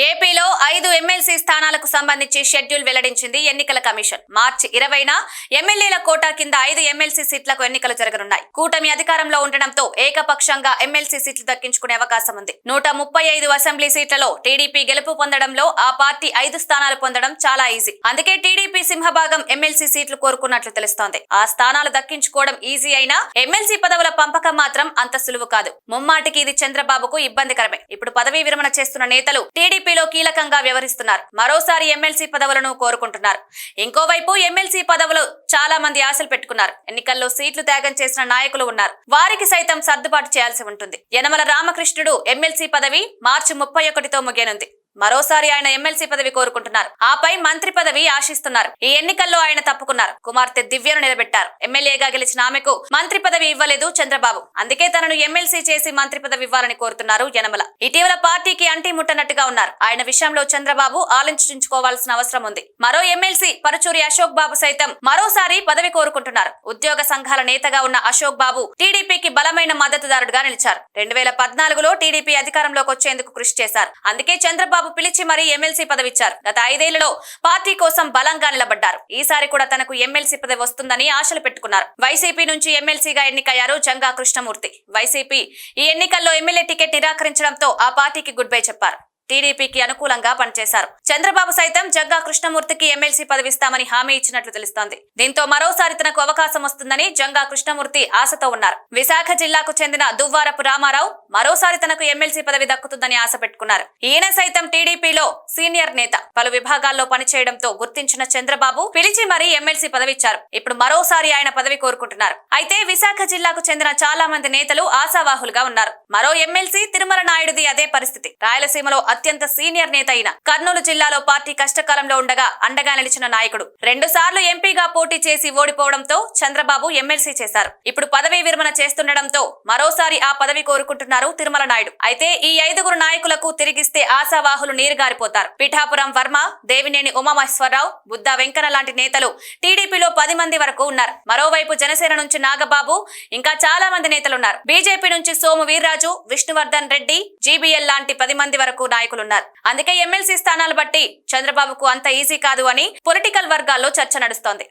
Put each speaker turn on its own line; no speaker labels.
ఏపీలో ఐదు ఎమ్మెల్సీ స్థానాలకు సంబంధించి షెడ్యూల్ వెల్లడించింది ఎన్నికల కమిషన్. మార్చి ఇరవైన ఎమ్మెల్యేల కోటా కింద ఐదు ఎమ్మెల్సీ సీట్లకు ఎన్నికలు జరగనున్నాయి. కూటమి అధికారంలో ఉండడంతో ఏకపక్షంగా ఎమ్మెల్సీ సీట్లు దక్కించుకునే అవకాశం ఉంది. నూట ముప్పై ఐదు అసెంబ్లీ సీట్లలో టీడీపీ గెలుపు పొందడంలో ఆ పార్టీ ఐదు స్థానాలు పొందడం చాలా ఈజీ. అందుకే టీడీపీ సింహభాగం ఎమ్మెల్సీ సీట్లు కోరుకున్నట్లు తెలుస్తోంది. ఆ స్థానాలు దక్కించుకోవడం ఈజీ అయినా ఎమ్మెల్సీ పదవుల పంపకం మాత్రం అంత సులువు కాదు. ముమ్మాటికి ఇది చంద్రబాబుకు ఇబ్బందికరమే. ఇప్పుడు పదవీ విరమణ చేస్తున్న నేతలు టీడీపీలో కీలకంగా వ్యవహరిస్తున్నారు. మరోసారి ఎమ్మెల్సీ పదవులను కోరుకుంటున్నారు. ఇంకోవైపు ఎమ్మెల్సీ పదవులు చాలా మంది ఆశలు పెట్టుకున్నారు. ఎన్నికల్లో సీట్లు త్యాగం చేసిన నాయకులు ఉన్నారు. వారికి సైతం సర్దుబాటు చేయాల్సి ఉంటుంది. యనమల రామకృష్ణుడు ఎమ్మెల్సీ పదవి మార్చి ముప్పై ఒకటితో ముగియనుంది. మరోసారి ఆయన ఎమ్మెల్సీ పదవి కోరుకుంటున్నారు. ఆపై మంత్రి పదవి ఆశిస్తున్నారు. ఈ ఎన్నికల్లో ఆయన తప్పుకున్నారు. కుమార్తె దివ్యను నిలబెట్టారు. ఎమ్మెల్యేగా గెలిచిన ఆమెకు మంత్రి పదవి ఇవ్వలేదు చంద్రబాబు. అందుకే తనను ఎమ్మెల్సీ చేసి మంత్రి పదవి ఇవ్వాలని కోరుతున్నారు యనమల. ఇటీవల పార్టీకి అంటి ముట్టనట్టుగా ఉన్నారు. ఆయన విషయంలో చంద్రబాబు ఆలోచించుకోవాల్సిన అవసరం ఉంది. మరో ఎమ్మెల్సీ పరుచూరి అశోక్ బాబు సైతం మరోసారి పదవి కోరుకుంటున్నారు. ఉద్యోగ సంఘాల నేతగా ఉన్న అశోక్ బాబు టీడీపీకి బలమైన మద్దతుదారుడుగా నిలిచారు. రెండు వేల పద్నాలుగులో టీడీపీ అధికారంలోకి వచ్చేందుకు కృషి చేశారు. అందుకే చంద్రబాబు పిలిచి మరీ ఎమ్మెల్సీ పదవిచ్చారు. గత ఐదేళ్ళలో పార్టీ కోసం బలంగా నిలబడ్డారు. ఈసారి కూడా తనకు ఎమ్మెల్సీ పదవి వస్తుందని ఆశలు పెట్టుకున్నారు. వైసీపీ నుంచి ఎమ్మెల్సీగా ఎన్నికయ్యారు జంగా కృష్ణమూర్తి. వైసీపీ ఈ ఎన్నికల్లో ఎమ్మెల్యే టికెట్ నిరాకరించడంతో ఆ పార్టీకి గుడ్ బై చెప్పారు. టీడీపీకి అనుకూలంగా పనిచేశారు. చంద్రబాబు సైతం జగ్గా కృష్ణమూర్తికి ఎమ్మెల్సీ పదవిస్తామని హామీ ఇచ్చినట్లు తెలుస్తోంది. దీంతో మరోసారి తనకు అవకాశం వస్తుందని జంగా కృష్ణమూర్తి ఆశతో ఉన్నారు. విశాఖ జిల్లాకు చెందిన దువ్వారపు రామారావు మరోసారి తనకు ఎమ్మెల్సీ పదవి దక్కుతుందని ఆశ పెట్టుకున్నారు. ఈయన సైతం టీడీపీలో సీనియర్ నేత. పలు విభాగాల్లో పనిచేయడంతో గుర్తించిన చంద్రబాబు పిలిచి మరీ ఎమ్మెల్సీ పదవిచ్చారు. ఇప్పుడు మరోసారి ఆయన పదవి కోరుకుంటున్నారు. అయితే విశాఖ జిల్లాకు చెందిన చాలా మంది నేతలు ఆశావాహులుగా ఉన్నారు. మరో ఎమ్మెల్సీ తిరుమల నాయుడుది అదే పరిస్థితి. రాయలసీమలో అత్యంత సీనియర్ నేత అయిన కర్నూలు జిల్లాలో పార్టీ కష్టకాలంలో ఉండగా అండగా నిలిచిన నాయకుడు. రెండు సార్లు ఎంపీగా పోటీ చేసి ఓడిపోవడంతో చంద్రబాబు ఎమ్మెల్సీ చేశారు. ఇప్పుడు పదవీ విరమణ చేస్తుండటంతో మరోసారి ఆ పదవి కోరుకుంటున్నారు తిరుమల నాయుడు. అయితే ఈ ఐదుగురు నాయకులకు తిరిగిస్తే ఆశావాహులు నీరుగారిపోతారు. పిఠాపురం వర్మ దేవినేని ఉమామహేశ్వరరావు బుద్ధ వెంకన్న లాంటి నేతలు టీడీపీలో పది మంది వరకు ఉన్నారు. మరోవైపు జనసేన నుంచి నాగబాబు ఇంకా చాలా మంది నేతలున్నారు. బీజేపీ నుంచి సోము వీర్రాజు విష్ణువర్ధన్ రెడ్డి జీబీఎల్ లాంటి పది మంది వరకు నాయకులున్నారు. అందుకే ఎమ్మెల్సీ స్థానాలు బట్టి చంద్రబాబుకు అంత ఈజీ కాదు అని పొలిటికల్ వర్గాల్లో చర్చ నడుస్తోంది.